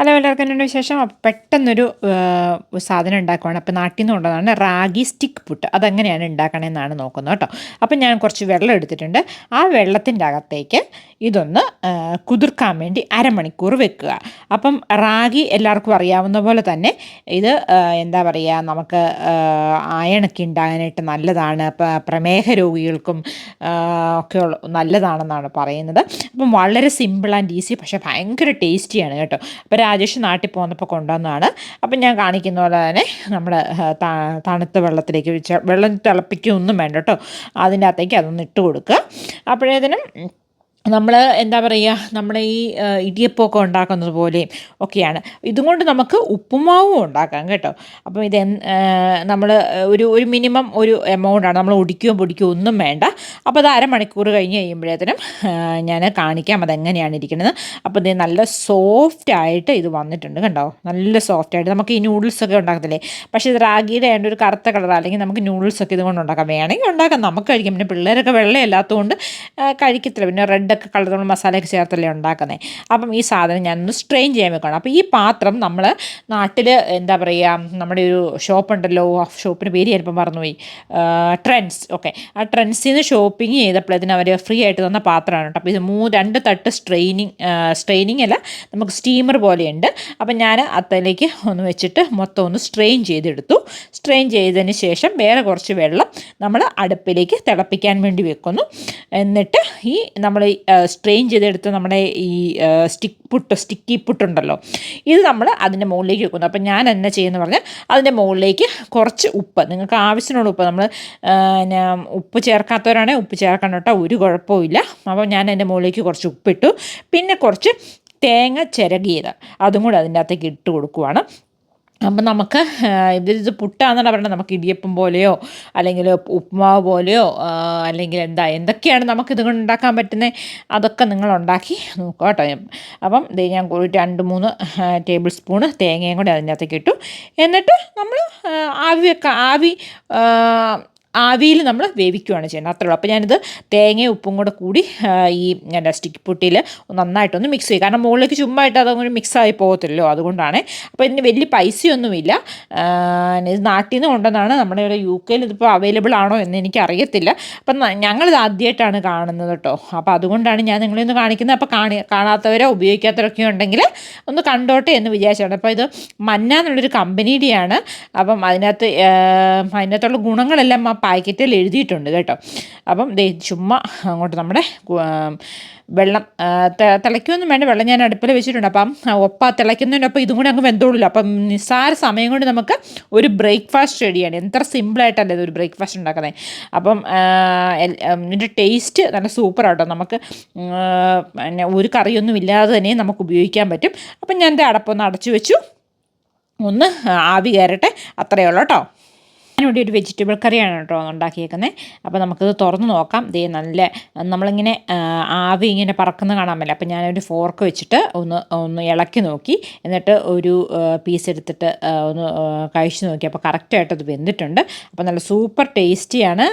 Hello എല്ലാവർക്കും ശേഷം വിശേഷം? പെട്ടെന്നൊരു സാധനം ഉണ്ടാക്കുവാണ്. അപ്പോൾ നാട്ടിൽ നിന്ന് കൊണ്ടതാണ് റാഗി സ്റ്റിക്ക് പുട്ട്. അതെങ്ങനെയാണ് ഉണ്ടാക്കണമെന്നാണ് നോക്കുന്നത് കേട്ടോ. അപ്പം ഞാൻ കുറച്ച് വെള്ളം എടുത്തിട്ടുണ്ട്. ആ വെള്ളത്തിന്റെ അകത്തേക്ക് ഇതൊന്ന് കുതിർക്കാൻ വേണ്ടി അരമണിക്കൂർ വെക്കുക. അപ്പം റാഗി എല്ലാവർക്കും അറിയാവുന്ന പോലെ തന്നെ ഇത് എന്താ പറയുക നമുക്ക് അയണൊക്കെ ഉണ്ടാകാനായിട്ട് നല്ലതാണ്. പ്രമേഹ രോഗികൾക്കും ഒക്കെ നല്ലതാണെന്നാണ് പറയുന്നത്. അപ്പം വളരെ സിമ്പിൾ ആൻഡ് ഈസി പക്ഷേ ഭയങ്കര ടേസ്റ്റിയാണ് കേട്ടോ. അപ്പോൾ രാജേഷ് നാട്ടിൽ പോകുന്നപ്പോൾ കൊണ്ടുവന്നതാണ്. അപ്പം ഞാൻ കാണിക്കുന്ന പോലെ തന്നെ നമ്മൾ തണുത്ത വെള്ളത്തിലേക്ക് വെള്ളം തിളപ്പിക്കുകയൊന്നും വേണ്ട കേട്ടോ. അതിന്റെ അകത്തേക്ക് അതൊന്ന് ഇട്ട് കൊടുക്കുക. അപ്പോഴേതിനും നമ്മൾ എന്താ പറയുക നമ്മുടെ ഈ ഇടിയപ്പമൊക്കെ ഉണ്ടാക്കുന്നത് പോലെയും ഒക്കെയാണ്. ഇതുകൊണ്ട് നമുക്ക് ഉപ്പുമാവും ഉണ്ടാക്കാം കേട്ടോ. അപ്പം ഇത് നമ്മൾ ഒരു ഒരു മിനിമം ഒരു എമൗണ്ടാണ് നമ്മൾ ഒടിക്കുകയോ പൊടിക്കുകയോ ഒന്നും വേണ്ട. അപ്പോൾ അത് അരമണിക്കൂർ കഴിഞ്ഞ് കഴിയുമ്പോഴത്തേനും ഞാൻ കാണിക്കാം അതെങ്ങനെയാണ് ഇരിക്കുന്നത്. അപ്പോൾ ഇത് നല്ല സോഫ്റ്റ് ആയിട്ട് ഇത് വന്നിട്ടുണ്ട് കണ്ടോ? നല്ല സോഫ്റ്റ് ആയിട്ട്. നമുക്ക് ഈ നൂഡിൽസൊക്കെ ഉണ്ടാക്കത്തില്ലേ? പക്ഷേ ഇത് റാഗിയുടെ ആയതുകൊണ്ട് ഒരു കറുത്ത കളർ അല്ലെങ്കിൽ നമുക്ക് നൂഡിൽസൊക്കെ ഇതുകൊണ്ട് ഉണ്ടാക്കാം. വേണമെങ്കിൽ ഉണ്ടാക്കാം. നമുക്ക് കഴിക്കാം. പിന്നെ പിള്ളേരൊക്കെ വെള്ളമില്ലാത്തതുകൊണ്ട് കഴിക്കത്തില്ല. പിന്നെ റെഡ് റെഡൊക്കെ കളർ നമ്മൾ മസാലയൊക്കെ ചേർത്തല്ലേ ഉണ്ടാക്കുന്നത് അപ്പം ഈ സാധനം ഞാനൊന്ന് സ്ട്രെയിൻ ചെയ്യാൻ വെക്കണം. അപ്പോൾ ഈ പാത്രം നമ്മൾ നാട്ടിൽ എന്താ പറയുക നമ്മുടെ ഒരു ഷോപ്പുണ്ടല്ലോ ആ ഷോപ്പിന്റെ പേര് ചിലപ്പം മറന്നുപോയി. ട്രെൻഡ്സ് ഓക്കെ ആ ട്രെൻഡ്സിൽ നിന്ന് ഷോപ്പിംഗ് ചെയ്തപ്പോൾ ഇതിന് അവർ ഫ്രീ ആയിട്ട് തന്ന പാത്രമാണ് കേട്ടോ. അപ്പോൾ ഇത് മൂ രണ്ട് തട്ട് സ്ട്രെയിനിങ് സ്ട്രെയിനിങ് അല്ല നമുക്ക് സ്റ്റീമർ പോലെയുണ്ട്. അപ്പം ഞാൻ അത്തലേക്ക് ഒന്ന് വെച്ചിട്ട് മൊത്തം ഒന്ന് സ്ട്രെയിൻ ചെയ്തെടുത്തു. സ്ട്രെയിൻ ചെയ്തതിന് ശേഷം വേറെ കുറച്ച് വെള്ളം നമ്മൾ അടുപ്പിലേക്ക് തിളപ്പിക്കാൻ വേണ്ടി വെക്കുന്നു. എന്നിട്ട് ഈ നമ്മൾ സ്ട്രെയിൻ ചെയ്തെടുത്ത് നമ്മുടെ ഈ സ്റ്റിക്ക് പുട്ട് സ്റ്റിക്കി പുട്ടുണ്ടല്ലോ. ഇത് നമ്മൾ അതിന്റെ മുകളിലേക്ക് വെക്കുന്നു. അപ്പം ഞാൻ എന്നെ ചെയ്യുന്ന പറഞ്ഞാൽ അതിന്റെ മുകളിലേക്ക് കുറച്ച് ഉപ്പ്. നിങ്ങൾക്ക് ആവശ്യമുള്ള ഉപ്പ്. നമ്മൾ ഉപ്പ് ചേർക്കാത്തവരാണെങ്കിൽ ഉപ്പ് ചേർക്കണം കേട്ടോ. ഒരു കുഴപ്പമില്ല അപ്പോൾ ഞാൻ എന്റെ മുകളിലേക്ക് കുറച്ച് ഉപ്പിട്ടു. പിന്നെ കുറച്ച് തേങ്ങ ചിരകിയത്. അതും കൂടെ അതിന്റെ അകത്തേക്ക് ഇട്ട് കൊടുക്കുവാണ്. അപ്പം നമുക്ക് ഇത് പുട്ടാണെന്നാണ് പറയുന്നത്. നമുക്ക് ഇടിയപ്പം പോലെയോ അല്ലെങ്കിൽ ഉപ്പുമാവ് പോലെയോ അല്ലെങ്കിൽ എന്താ എന്തൊക്കെയാണ് നമുക്ക് ഇത് ഉണ്ടാക്കാൻ പറ്റുന്നത് അതൊക്കെ നിങ്ങൾ ഉണ്ടാക്കി നോക്കുക കേട്ടോ. അപ്പം ഇത് ഞാൻ രണ്ട് മൂന്ന് ടേബിൾ സ്പൂണ് തേങ്ങയും കൂടി അതിന്റെ അകത്തേക്ക് ഇട്ടു. എന്നിട്ട് നമ്മൾ ആവി വെക്കാം ആവി ആവിയിൽ നമ്മൾ വേവിക്കുകയാണ് ചെയ്യുന്നത്. അത്രേ ഉള്ളൂ. അപ്പോൾ ഞാനിത് തേങ്ങയും ഉപ്പും കൂടെ കൂടി ഈ എന്റെ സ്റ്റിക്ക് പൊട്ടിയിൽ നന്നായിട്ടൊന്ന് മിക്സ് ചെയ്യും കാരണം മുകളിലേക്ക് ചുമ്മായിട്ട് അതങ്ങനെ മിക്സ് ആയി പോകത്തില്ലല്ലോ അതുകൊണ്ടാണ്. അപ്പോൾ ഇതിന് വലിയ പൈസയൊന്നുമില്ല. ഇത് നാട്ടിൽ നിന്ന് കൊണ്ടെന്നാണ് നമ്മുടെ ഇവിടെ യു കെയിൽ ഇതിപ്പോൾ അവൈലബിൾ ആണോ എന്ന് എനിക്ക് അറിയത്തില്ല അപ്പം ഞങ്ങളിത് ആദ്യമായിട്ടാണ് കാണുന്നത് കേട്ടോ. അപ്പോൾ അതുകൊണ്ടാണ് ഞാൻ നിങ്ങളെ ഒന്ന് കാണിക്കുന്നത്. അപ്പോൾ കാണി കാണാത്തവരോ ഉപയോഗിക്കാത്തവരൊക്കെ ഉണ്ടെങ്കിൽ ഒന്ന് കണ്ടോട്ടെ എന്ന് വിചാരിച്ചാണ്. അപ്പോൾ ഇത് മന്ന എന്നുള്ളൊരു കമ്പനിയുടെയാണ് അപ്പം അതിനകത്ത് അതിനകത്തുള്ള ഗുണങ്ങളെല്ലാം പാക്കറ്റിൽ എഴുതിയിട്ടുണ്ട് കേട്ടോ. അപ്പം ദേ ചുമ്മാ അങ്ങോട്ട് നമ്മുടെ വെള്ളം തിളയ്ക്കൊന്നും വേണ്ട. വെള്ളം ഞാൻ അടുപ്പിൽ വെച്ചിട്ടുണ്ട്. അപ്പം ഒപ്പ തിളയ്ക്കുന്നതിനൊപ്പം ഇതും കൂടി അങ്ങ് വെന്തോളില്ല അപ്പം നിസ്സാര സമയം കൊണ്ട് നമുക്ക് ഒരു ബ്രേക്ക്ഫാസ്റ്റ് റെഡിയാണ്. എത്ര സിമ്പിളായിട്ടല്ലേ ഒരു ബ്രേക്ക്ഫാസ്റ്റ് ഉണ്ടാക്കുന്നത് അപ്പം ഇതിന്റെ ടേസ്റ്റ് നല്ല സൂപ്പറാട്ടോ നമുക്ക് പിന്നെ ഒരു കറിയൊന്നും ഇല്ലാതെ തന്നെ നമുക്ക് ഉപയോഗിക്കാൻ പറ്റും. അപ്പം ഞാൻ എന്റെ അടപ്പൊന്ന് അടച്ചു വെച്ചു. ഒന്ന് ആവി കയറട്ടെ. അത്രയേ ഉള്ളൂ കേട്ടോ. ഞാനിവിടെ ഒരു വെജിറ്റബിൾ കറിയാണ് കേട്ടോ ഉണ്ടാക്കിയേക്കുന്നത് അപ്പോൾ നമുക്കത് തുറന്ന് നോക്കാം. ദേ നല്ല നമ്മളിങ്ങനെ ആവി ഇങ്ങനെ പറക്കുന്ന കാണാൻ പറ്റില്ല. അപ്പോൾ ഞാനൊരു ഫോർക്ക് വെച്ചിട്ട് ഒന്ന് ഒന്ന് ഇളക്കി നോക്കി. എന്നിട്ട് ഒരു പീസ് എടുത്തിട്ട് ഒന്ന് കഴിച്ചു നോക്കി. അപ്പോൾ കറക്റ്റായിട്ട് അത് വെന്തിട്ടുണ്ട്. അപ്പോൾ നല്ല സൂപ്പർ ടേസ്റ്റിയാണ്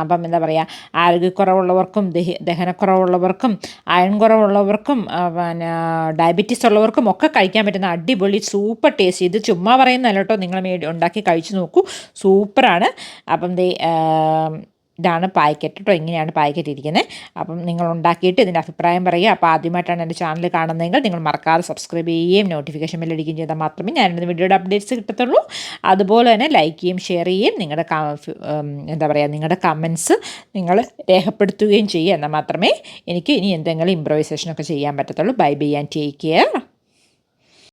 അപ്പം എന്താ പറയുക ആരോഗ്യക്കുറവുള്ളവർക്കും ദഹ ദഹനക്കുറവുള്ളവർക്കും അയൺ കുറവുള്ളവർക്കും പിന്നെ ഡയബറ്റീസ് ഉള്ളവർക്കും ഒക്കെ കഴിക്കാൻ പറ്റുന്ന അടിപൊളി സൂപ്പർ ടേസ്റ്റ് ഇത് ചുമ്മാ പറയുന്നതല്ല കേട്ടോ. നിങ്ങൾ ഉണ്ടാക്കി കഴിച്ചു നോക്കൂ. സൂ സൂപ്പറാണ്. അപ്പം ദേ ഇതാണ് പാക്കറ്റ് കേട്ടോ ഇങ്ങനെയാണ് പാക്കറ്റ് ഇരിക്കുന്നത് അപ്പം നിങ്ങൾ ഉണ്ടാക്കിയിട്ട് ഇതിന്റെ അഭിപ്രായം പറയുക. അപ്പോൾ ആദ്യമായിട്ടാണ് എന്റെ ചാനൽ കാണുന്നതെങ്കിൽ നിങ്ങൾ മറക്കാതെ സബ്സ്ക്രൈബ് ചെയ്യുകയും നോട്ടിഫിക്കേഷൻ ബെല്ലടിക്കുകയും ചെയ്താൽ മാത്രമേ എന്റെ വീഡിയോയുടെ അപ്ഡേറ്റ്സ് കിട്ടത്തുള്ളൂ. അതുപോലെ തന്നെ ലൈക്ക് ചെയ്യും ഷെയർ ചെയ്യുകയും നിങ്ങളുടെ എന്താ പറയുക നിങ്ങളുടെ കമൻസ് നിങ്ങൾ രേഖപ്പെടുത്തുകയും ചെയ്യുക. എന്നാൽ മാത്രമേ എനിക്ക് ഇനി എന്തെങ്കിലും ഇമ്പ്രവൈസേഷനൊക്കെ ചെയ്യാൻ പറ്റത്തുള്ളൂ. Bye bye and take care